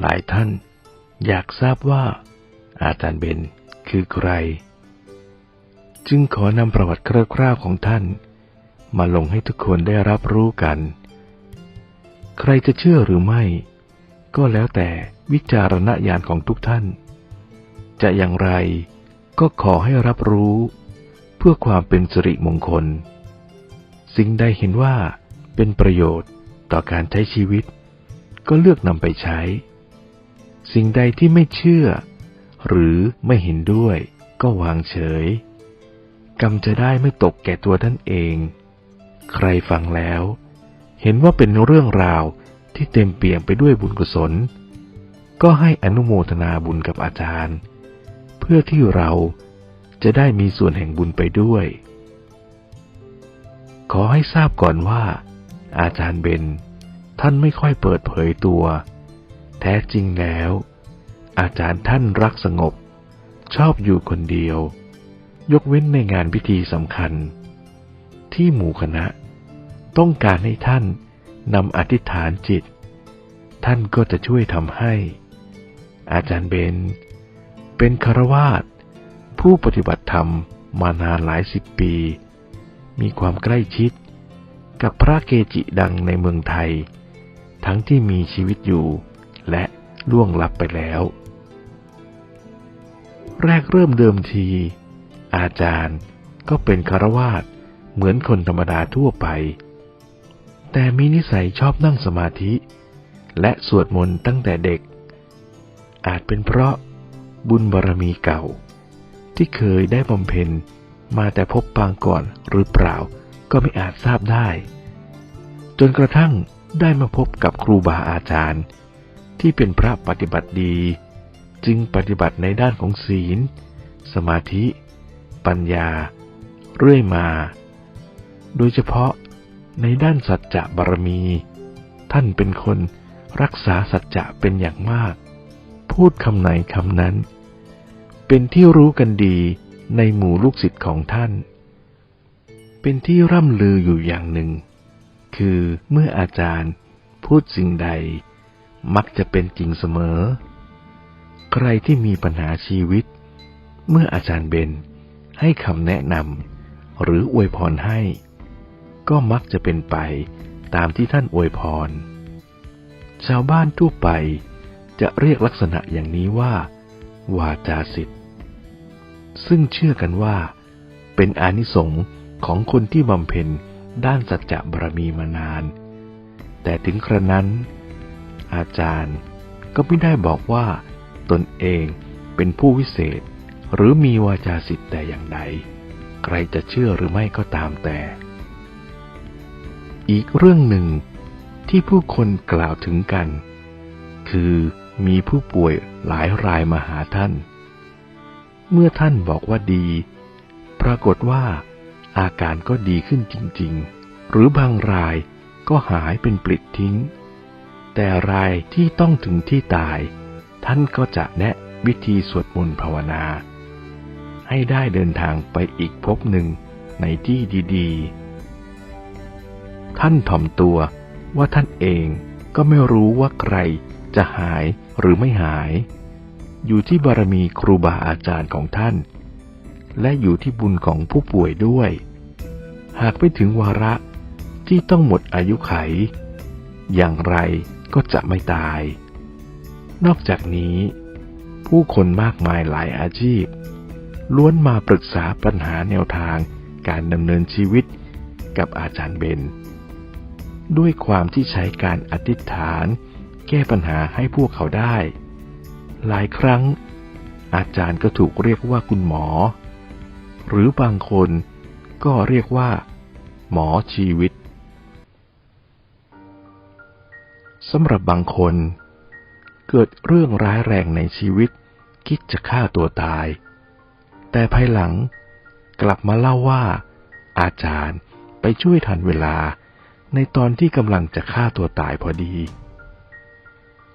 หลายท่านอยากทราบว่า อาจารย์เบนคือใคร จึงขอนำประวัติคร่าวๆของท่าน มาลงให้ทุกคนได้รับรู้กัน ใครจะเชื่อหรือไม่ ก็แล้วแต่วิจารณญาณของทุกท่าน จะอย่างไรก็ขอให้รับรู้ เพื่อความเป็นสิริมงคล สิ่งใดเห็นว่าเป็นประโยชน์ต่อการใช้ชีวิต ก็เลือกนำไปใช้ สิ่งใดที่ไม่เชื่อ หรือไม่เห็นด้วยก็วางเฉย กรรมจะได้ไม่ตกแก่ตัวท่านเอง ใครฟังแล้ว เห็นว่าเป็นเรื่องราวที่เต็มเปี่ยมไปด้วยบุญกุศล ก็ให้อนุโมทนาบุญกับอาจารย์ เพื่อที่เราจะได้มีส่วนแห่งบุญไปด้วย ขอให้ทราบก่อนว่า อาจารย์เบนท่านไม่ค่อยเปิดเผยตัว ท้จริงแล้ว อาจารย์ท่านรักสงบ ชอบอยู่คนเดียว ยกเว้นในงานพิธีสำคัญ ที่หมู่คณะ ต้องการให้ท่านนำอธิษฐานจิต ท่านก็จะช่วยทำให้ อาจารย์เบน เป็นคารวาสผู้ปฏิบัติธรรมมานานหลายสิบปี มีความใกล้ชิดกับพระเกจิดังในเมืองไทย ทั้งที่มีชีวิตอยู่ และล่วงลับไปแล้ว แรกเริ่มเดิมที อาจารย์ก็เป็นคารวาสเหมือนคนธรรมดาทั่วไป แต่มีนิสัยชอบนั่งสมาธิ และสวดมนต์ตั้งแต่เด็ก อาจเป็นเพราะบุญบารมีเก่า ที่เคยได้บำเพ็ญมาแต่พบปางก่อนหรือเปล่าก็ไม่อาจทราบได้ จนกระทั่งได้มาพบกับครูบาอาจารย์ ที่เป็นพระปฏิบัติดี จึงปฏิบัติในด้านของศีล สมาธิ ปัญญา เรื่อยมา โดยเฉพาะในด้านสัจจะบารมี ท่านเป็นคนรักษาสัจจะเป็นอย่างมาก พูดคำไหนคำนั้น เป็นที่รู้กันดีในหมู่ลูกศิษย์ของท่าน เป็นที่ร่ำลืออยู่อย่างหนึ่ง คือเมื่ออาจารย์พูดสิ่งใด มักจะเป็นจริงเสมอ ใครที่มีปัญหาชีวิต เมื่ออาจารย์เบนให้คำแนะนำหรืออวยพรให้ ก็มักจะเป็นไปตามที่ท่านอวยพร ชาวบ้านทั่วไปจะเรียกลักษณะอย่างนี้ว่า วาจาสิทธิ์ ซึ่งเชื่อกันว่า เป็นอานิสงส์ของคนที่บำเพ็ญด้านสัจจะบารมีมานาน แต่ถึงกระนั้น อาจารย์ ก็ไม่ได้บอกว่า ตนเองเป็นผู้วิเศษ หรือมีวาจาสิทธิ์แต่อย่างใด ใครจะเชื่อหรือไม่ก็ตามแต่ อีกเรื่องหนึ่งที่ผู้คนกล่าวถึงกัน คือมีผู้ป่วยหลายรายมาหาท่าน เมื่อท่านบอกว่าดี ปรากฏว่า อาการก็ดีขึ้นจริง ๆ หรือบางรายก็หายเป็นปลิดทิ้ง แต่รายที่ต้องถึงที่ตาย ท่านก็จะแนะวิธีสวดมนต์ภาวนา ให้ได้เดินทางไปอีกภพหนึ่งในที่ดีๆ ท่านถ่อมตัวว่าท่านเองก็ไม่รู้ว่าใครจะหายหรือไม่หาย อยู่ที่บารมีครูบาอาจารย์ของท่าน และอยู่ที่บุญของผู้ป่วยด้วย หากไปถึงวาระที่ต้องหมดอายุไข อย่างไร ก็จะไม่ตาย นอกจากนี้ ผู้คนมากมายหลายอาชีพ ล้วนมาปรึกษาปัญหาแนวทางการดำเนินชีวิตกับอาจารย์เบน ด้วยความที่ใช้การอธิษฐาน แก้ปัญหาให้พวกเขาได้ หลายครั้ง อาจารย์ก็ถูกเรียกว่าคุณหมอ หรือบางคนก็เรียกว่า หมอชีวิต สำหรับบางคน เกิดเรื่องร้ายแรงในชีวิต คิดจะฆ่าตัวตาย แต่ภายหลังกลับมาเล่าว่า อาจารย์ไปช่วยทันเวลาในตอนที่กำลังจะฆ่าตัวตายพอดี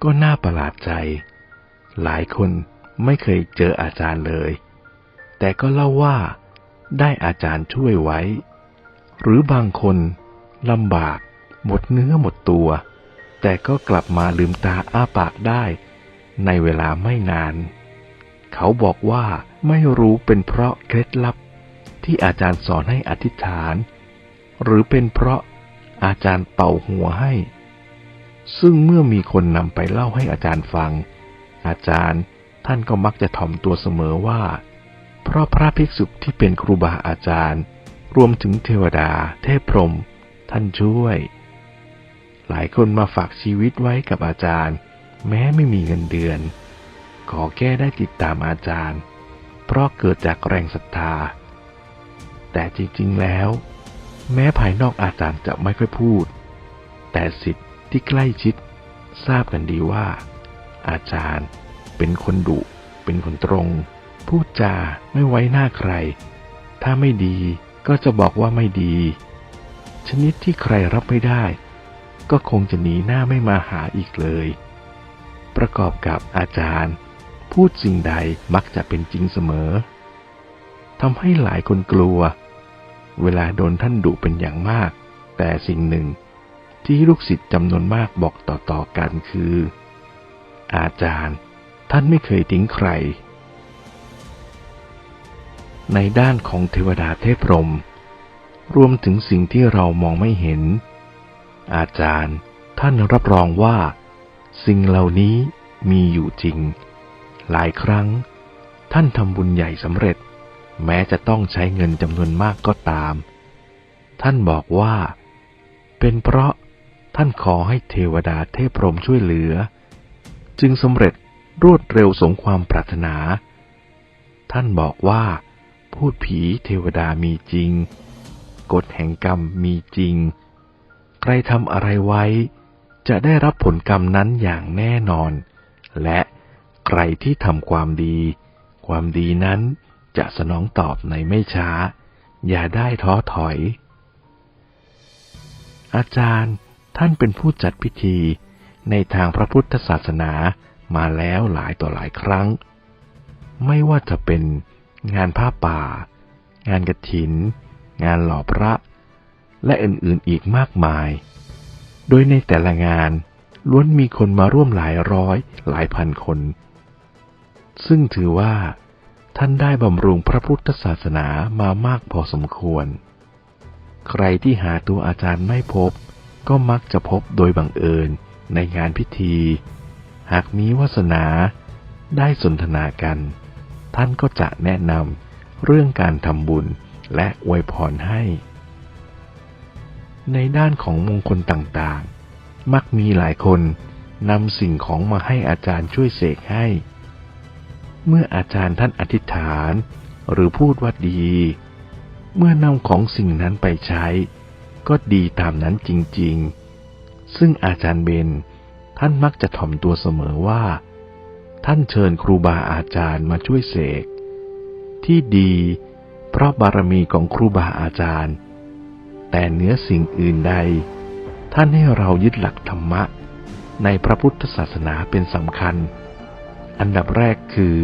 ก็น่าประหลาดใจ หลายคนไม่เคยเจออาจารย์เลย แต่ก็เล่าว่าได้อาจารย์ช่วยไว้ หรือบางคนลำบากหมดเนื้อหมดตัว แต่ก็กลับมาลืมตาอ้าปากได้ ในเวลาไม่นาน เขาบอกว่าไม่รู้เป็นเพราะเคล็ดลับ ที่อาจารย์สอนให้อธิษฐาน หรือเป็นเพราะอาจารย์เป่าหัวให้ ซึ่งเมื่อมีคนนำไปเล่าให้อาจารย์ฟัง อาจารย์ท่านก็มักจะถ่อมตัวเสมอว่า เพราะพระภิกษุที่เป็นครูบาอาจารย์ รวมถึงเทวดา เทพพรหมท่านช่วย หลายคนมาฝากชีวิตไว้กับอาจารย์ แม้ไม่มีเงินเดือน ขอแก้ได้ติดตามอาจารย์ เพราะเกิดจากแรงศรัทธา แต่จริงๆแล้ว แม้ภายนอกอาจารย์จะไม่ค่อยพูด แต่สิทธิ์ที่ใกล้ชิด ทราบกันดีว่า อาจารย์เป็นคนดุ เป็นคนตรง พูดจาไม่ไว้หน้าใคร ถ้าไม่ดีก็จะบอกว่าไม่ดี ชนิดที่ใครรับไม่ได้ ก็คงจะหนีหน้าไม่มาหาอีกเลย ประกอบกับอาจารย์ พูดสิ่งใดมักจะเป็นจริงเสมอทำให้หลายคนกลัว เวลาโดนท่านดุเป็นอย่างมาก แต่สิ่งหนึ่งที่ลูกศิษย์จำนวนมากบอกต่อๆกันคือ อาจารย์ท่านไม่เคยทิ้งใคร ในด้านของเทวดาเทพรม รวมถึงสิ่งที่เรามองไม่เห็น อาจารย์ท่านรับรองว่า สิ่งเหล่านี้มีอยู่จริง หลายครั้ง ท่านทำบุญใหญ่สำเร็จ แม้จะต้องใช้เงินจำนวนมากก็ตาม ท่านบอกว่า เป็นเพราะท่านขอให้เทวดาเทพพรมช่วยเหลือ จึงสำเร็จรวดเร็วสมความปรารถนา ท่านบอกว่า พูดผีเทวดามีจริง กฎแห่งกรรมมีจริง ใครทำอะไรไว้ จะได้รับผลกรรมนั้นอย่างแน่นอน และใครที่ทำความดี ความดีนั้นจะสนองตอบในไม่ช้า อย่าได้ท้อถอย อาจารย์ท่านเป็นผู้จัดพิธีในทางพระพุทธศาสนามาแล้วหลายต่อหลายครั้ง ไม่ว่าจะเป็นงานผ้าป่า งานกระถิน งานหล่อพระ และอื่นๆอีกมากมาย โดยในแต่ละงานล้วนมีคนมาร่วมหลายร้อยหลายพันคน ซึ่งถือว่าท่านได้บำรุงพระพุทธศาสนามามากพอสมควร ใครที่หาตัวอาจารย์ไม่พบ ก็มักจะพบโดยบังเอิญในงานพิธี หากมีวาสนาได้สนทนากัน ท่านก็จะแนะนำเรื่องการทำบุญและอวยพรให้ ในด้านของมงคลต่างๆ มักมีหลายคนนำสิ่งของมาให้อาจารย์ช่วยเสกให้ เมื่ออาจารย์ท่านอธิษฐาน หรือพูดว่าดี เมื่อนำของสิ่งนั้นไปใช้ ก็ดีตามนั้นจริงๆ ซึ่งอาจารย์เบนท่านมักจะถ่อมตัวเสมอว่า ท่านเชิญครูบาอาจารย์มาช่วยเสก ที่ดี เพราะบารมีของครูบาอาจารย์ แต่เนื้อสิ่งอื่นใด ท่านให้เรายึดหลักธรรมะ ในพระพุทธศาสนาเป็นสำคัญ อันดับแรกคือ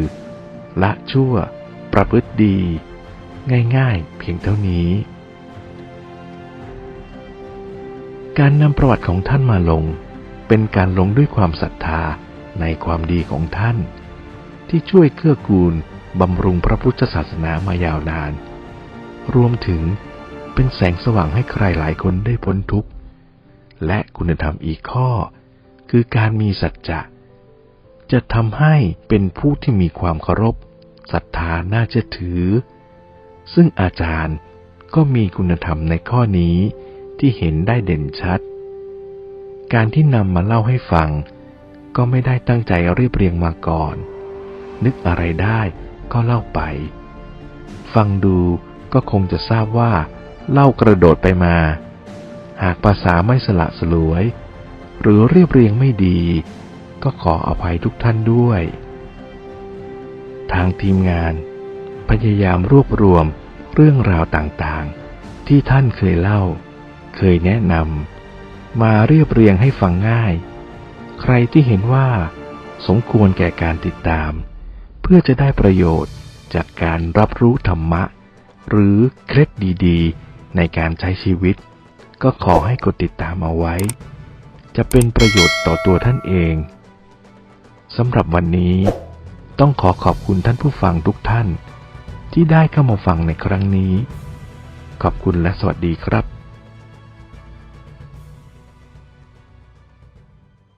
ละชั่ว ประพฤติดี ง่ายๆ เพียงเท่านี้ การนำประวัติของท่านมาลง เป็นการลงด้วยความศรัทธาในความดีของท่าน ที่ช่วยเกื้อกูลบำรุงพระพุทธศาสนามายาวนาน รวมถึง เป็นแสงสว่างให้ใครหลายคนได้พ้นทุกข์ และคุณธรรมอีกข้อ คือการมีสัจจะ จะทำให้เป็นผู้ที่มีความเคารพศรัทธาน่าเชื่อถือ ซึ่งอาจารย์ก็มีคุณธรรมในข้อนี้ที่เห็นได้เด่นชัด การที่นำมาเล่าให้ฟัง ก็ไม่ได้ตั้งใจเรียบเรียงมาก่อน นึกอะไรได้ก็เล่าไป ฟังดูก็คงจะทราบว่า เล่ากระโดดไปมา หากภาษาไม่สละสลวย หรือเรียบเรียงไม่ดี ก็ขออภัยทุกท่านด้วย ทางทีมงาน พยายามรวบรวมเรื่องราวต่างๆ ที่ท่านเคยเล่า เคยแนะนำมาเรียบเรียงให้ฟังง่าย ใครที่เห็นว่าสมควรแก่การติดตาม เพื่อจะได้ประโยชน์จากการรับรู้ธรรมะ หรือเคล็ดดี ๆ ในการใช้ชีวิต ก็ขอให้กดติดตามเอาไว้ จะเป็นประโยชน์ต่อตัวท่านเองสำหรับวันนี้ ต้องขอขอบคุณท่านผู้ฟังทุกท่าน ที่ได้เข้ามาฟังในครั้งนี้ ขอบคุณและสวัสดีครับ